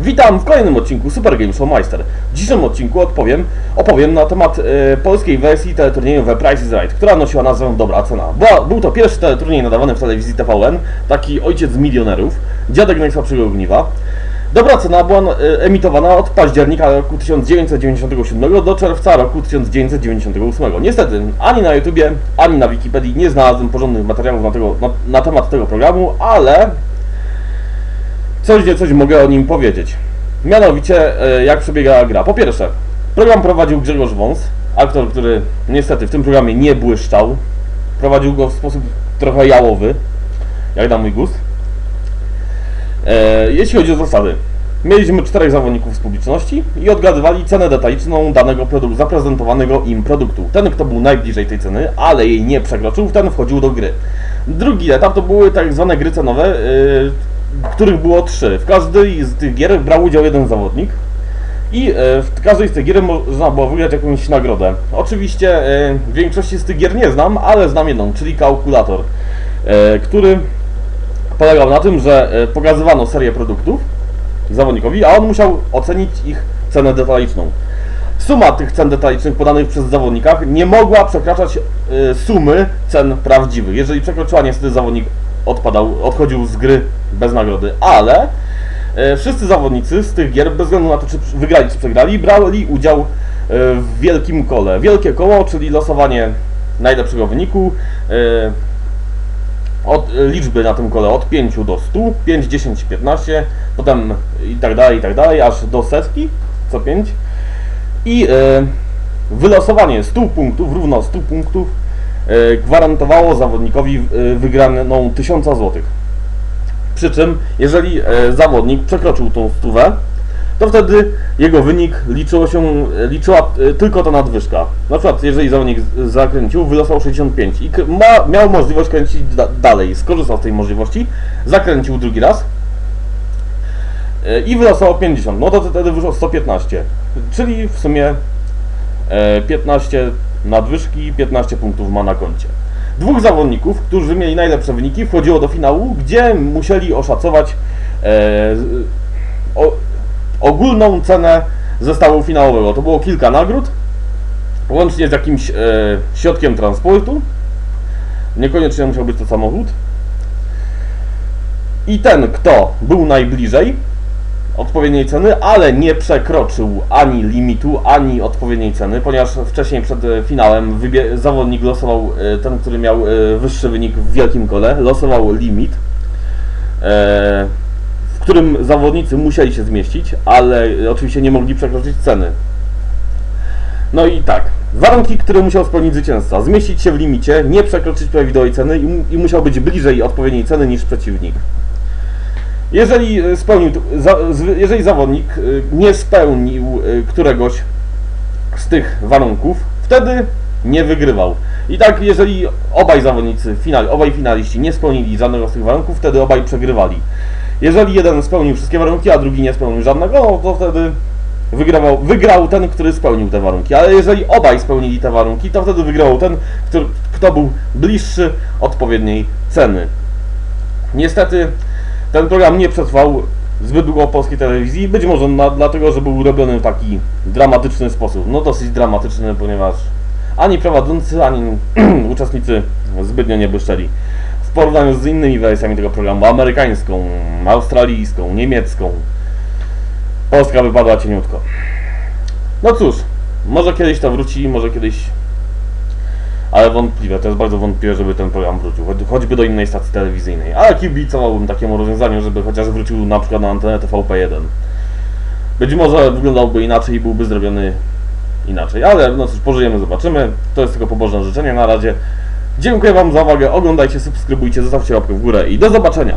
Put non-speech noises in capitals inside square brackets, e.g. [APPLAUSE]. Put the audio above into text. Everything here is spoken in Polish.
Witam w kolejnym odcinku Super Game Show Meister. W dzisiejszym odcinku odpowiem, opowiem na temat e, polskiej wersji teleturnieju The Price is Right, która nosiła nazwę Dobra Cena. Była, był to pierwszy teleturniej nadawany w telewizji TVN, taki ojciec milionerów, dziadek najsłabszego ogniwa. Dobra Cena była e, emitowana od października roku 1997 do czerwca roku 1998. Niestety, ani na YouTubie, ani na Wikipedii nie znalazłem porządnych materiałów na, tego, na, na temat tego programu, ale coś nie coś mogę o nim powiedzieć. Mianowicie, e, jak przebiegała gra. Po pierwsze, program prowadził Grzegorz Wąs, aktor, który niestety w tym programie nie błyszczał. Prowadził go w sposób trochę jałowy, jak na mój gust. E, jeśli chodzi o zasady, mieliśmy czterech zawodników z publiczności i odgadywali cenę detaliczną danego produktu, zaprezentowanego im produktu. Ten, kto był najbliżej tej ceny, ale jej nie przekroczył, ten wchodził do gry. Drugi etap to były tak zwane gry cenowe, yy, których było trzy. W każdej z tych gier brał udział jeden zawodnik. I e, w każdej z tych gier można było wygrać jakąś nagrodę. Oczywiście e, większości z tych gier nie znam, ale znam jedną, czyli kalkulator, e, który polegał na tym, że pokazywano serię produktów zawodnikowi, a on musiał ocenić ich cenę detaliczną. Suma tych cen detalicznych podanych przez zawodnikach nie mogła przekraczać sumy cen prawdziwych. Jeżeli przekroczyła, niestety zawodnik odpadał, odchodził z gry bez nagrody, ale e, wszyscy zawodnicy z tych gier, bez względu na to, czy wygrali, czy przegrali, brali udział e, w wielkim kole. Wielkie koło, czyli losowanie najlepszego wyniku, e, od liczby na tym kole od 5 do 100, 5, 10, 15, potem i tak dalej, i tak dalej, aż do setki co 5. I wylosowanie 100 punktów, równo 100 punktów, gwarantowało zawodnikowi wygraną 1000 zł. Przy czym, jeżeli e, zawodnik przekroczył tą stówę, to wtedy jego wynik liczyło się, liczyła e, tylko ta nadwyżka. Na przykład, jeżeli zawodnik zakręcił, wylosał 65 i ma, miał możliwość kręcić da, dalej, skorzystał z tej możliwości, zakręcił drugi raz e, i wylosował 50, no to wtedy wyszło 115, czyli w sumie e, 15 nadwyżki, 15 punktów ma na koncie. Dwóch zawodników, którzy mieli najlepsze wyniki, wchodziło do finału, gdzie musieli oszacować e, o, ogólną cenę zestawu finałowego. To było kilka nagród, łącznie z jakimś e, środkiem transportu. Niekoniecznie musiał być to samochód. I ten, kto był najbliżej odpowiedniej ceny, ale nie przekroczył ani limitu, ani odpowiedniej ceny, ponieważ wcześniej przed e, finałem zawodnik losował e, ten, który miał e, wyższy wynik w wielkim kole, losował limit, w którym zawodnicy musieli się zmieścić, ale oczywiście nie mogli przekroczyć ceny. No i tak, warunki, które musiał spełnić zwycięzca, zmieścić się w limicie, nie przekroczyć prawidłowej ceny i, i musiał być bliżej odpowiedniej ceny niż przeciwnik. Jeżeli e, spełnił, jeżeli zawodnik e, nie spełnił e, któregoś z tych warunków, wtedy nie wygrywał. I tak, jeżeli obaj zawodnicy, final, obaj finaliści nie spełnili żadnego z tych warunków, wtedy obaj przegrywali. Jeżeli jeden spełnił wszystkie warunki, a drugi nie spełnił żadnego, no to wtedy wygrawał, wygrał ten, który spełnił te warunki. Ale jeżeli obaj spełnili te warunki, to wtedy wygrał ten, który, kto był bliższy odpowiedniej ceny. Niestety ten program nie przetrwał zbyt długo w polskiej telewizji, być może na, dlatego, że był robiony w taki dramatyczny sposób. No dosyć dramatyczny, ponieważ ani prowadzący, ani [CLEARS THROAT] uczestnicy zbytnio nie błyszczeli. W porównaniu z innymi wersjami tego programu, amerykańską, australijską, niemiecką, Polska wypadła cieniutko. No cóż, może kiedyś to wróci, może kiedyś ale wątpliwe, to jest bardzo wątpliwe, żeby ten program wrócił, choć- choćby do innej stacji telewizyjnej. Ale kibicowałbym takiemu rozwiązaniu, żeby chociaż wrócił na przykład na antenę TVP1. Być może wyglądałby inaczej i byłby zrobiony inaczej, ale no cóż, pożyjemy, zobaczymy. To jest tylko pobożne życzenie na razie. Dziękuję Wam za uwagę, oglądajcie, subskrybujcie, zostawcie łapkę w górę i do zobaczenia!